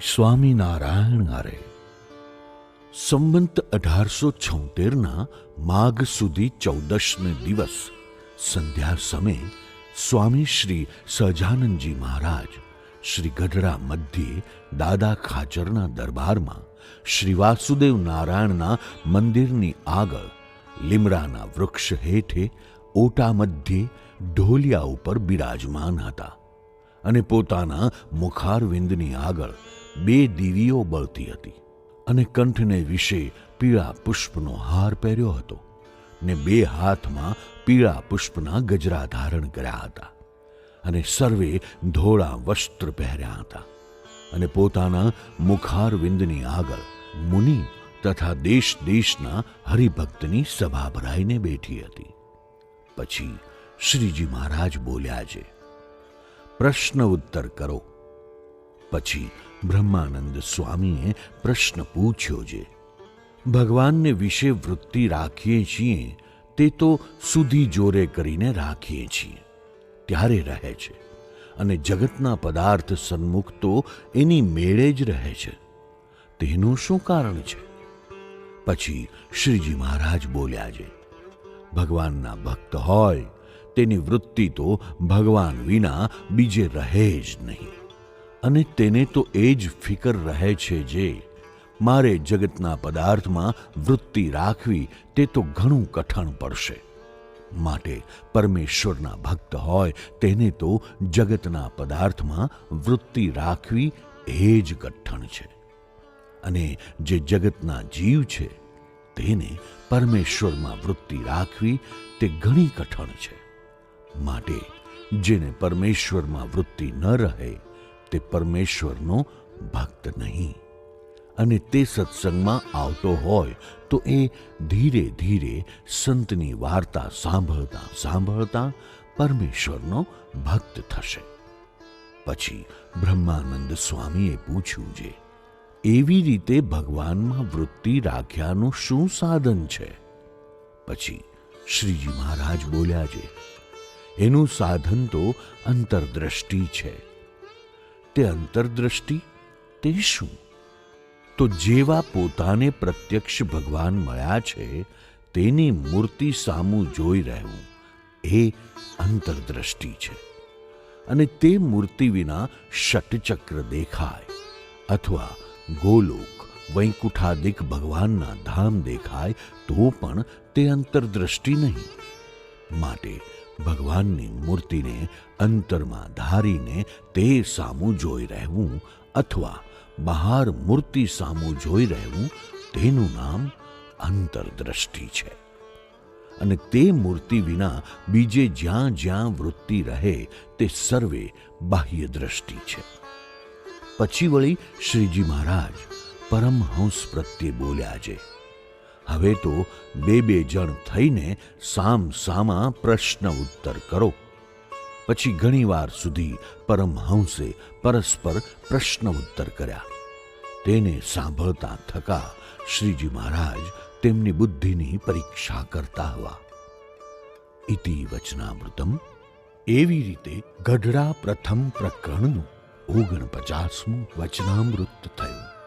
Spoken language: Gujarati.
સ્વામિનારાયણ આરે. સંવંત અઢારસો છોતેરના માઘ સુધી ચૌદશને દિવસ સંધ્યા સમયે સ્વામી શ્રી સહજાનંદજી મહારાજ શ્રી ગઢડા મધ્યે દાદા ખાચરના દરબારમાં શ્રી વાસુદેવ નારાયણના મંદિરની આગળ લીમડાના વૃક્ષ હેઠે ઓટા મધ્યે ઢોલિયા ઉપર બિરાજમાન હતા અને પોતાના મુખારવિંદની આગળ બે દીવીઓ બળતી હતી અને કંઠને વિશે પીળા પુષ્પનો હાર પહેર્યો હતો ને બે હાથમાં પીળા પુષ્પના ગજરા ધારણ કર્યા હતા અને સર્વે ધોળા વસ્ત્ર પહેર્યા હતા અને પોતાના મુખારવિંદની આગળ મુનિ તથા દેશ દેશના હરિભક્તની સભા ભરાઈને બેઠી હતી. પછી શ્રીજી મહારાજ બોલ્યા છે, પ્રશ્ન ઉત્તર કરો. પછી બ્રહ્માનંદ સ્વામીએ પ્રશ્ન પૂછ્યો છે, ભગવાનને વિશે વૃત્તિ રાખીએ છીએ, તે તો સુધી જોરે કરીને રાખીએ છીએ, ત્યારે રહે છે અને જગતના પદાર્થ સન્મુખ તો એની મેળે જ રહે છે. તેનું શું કારણ છે? પછી શ્રીજી મહારાજ બોલ્યા છે, ભગવાનના ભક્ત હોય, તેની વૃત્તિ તો ભગવાન વિના બીજે રહે જ નહીં. અને તેને તો એ જ ફિકર રહે છે જે મારે જગતના પદાર્થમાં વૃત્તિ રાખવી તે તો ઘણું કઠણ પડશે. માટે પરમેશ્વરના ભક્ત હોય તેને તો જગતના પદાર્થમાં વૃત્તિ રાખવી એ જ કઠણ છે. અને જે જગતના જીવ છે તેને પરમેશ્વરમાં વૃત્તિ રાખવી તે ઘણી કઠણ છે. માટે જેને પરમેશ્વરમાં વૃત્તિ ન રહે તે પરમેશ્વરનો ભક્ત નહીં. અને તે સત્સંગમાં આવતો હોય તો એ ધીરે ધીરે સંતની વાર્તા સાંભળતા સાંભળતા પરમેશ્વરનો ભક્ત થશે. પછી બ્રહ્માનંદ સ્વામીએ પૂછ્યું છે એવી રીતે ભગવાનમાં વૃત્તિ રાખ્યાનું શું સાધન છે? પછી શ્રીજી મહારાજ બોલ્યા છે એનું સાધન તો અંતરદ્રષ્ટિ છે. તે અંતરદ્રષ્ટિ તે શું? તો જેવા પોતાને પ્રત્યક્ષ ભગવાન મળ્યા છે, તેની મૂર્તિ સામું જોઈ રહેવું એ અંતરદ્રષ્ટિ છે. અને તે મૂર્તિ વિના ષટચક્ર દેખાય અથવા ગોલોક વૈકુંઠાદિક ભગવાનના ધામ દેખાય તો પણ તે અંતરદ્રષ્ટિ નહીં. માટે ભગવાનની મૂર્તિને અંતરમાં ધારીને તે સામું જોઈ રહેવું અથવા બહાર મૂર્તિ સામું જોઈ રહેવું તેનું નામ અંતરદ્રષ્ટિ છે. અને તે મૂર્તિ વિના બીજે જ્યાં જ્યાં વૃત્તિ રહે તે સર્વે બાહ્ય દ્રષ્ટિ છે. પછી વળી શ્રીજી મહારાજ પરમહંસ પ્રત્યે બોલ્યા છે હવે તો બે બે જણ થઈને સામ સામા પ્રશ્ન ઉત્તર કરો. પછી ઘણીવાર સુધી પરમહંસે પરસ્પર પ્રશ્ન ઉત્તર કર્યા. તેને સાંભળતા થકા શ્રીજી મહારાજ તેમની બુદ્ધિની પરીક્ષા કરતા હવા. ઇતિ વચનામૃતમ. એવી રીતે ગઢડા પ્રથમ પ્રકરણનું ઓગણપચાસમું વચનામૃત થયું.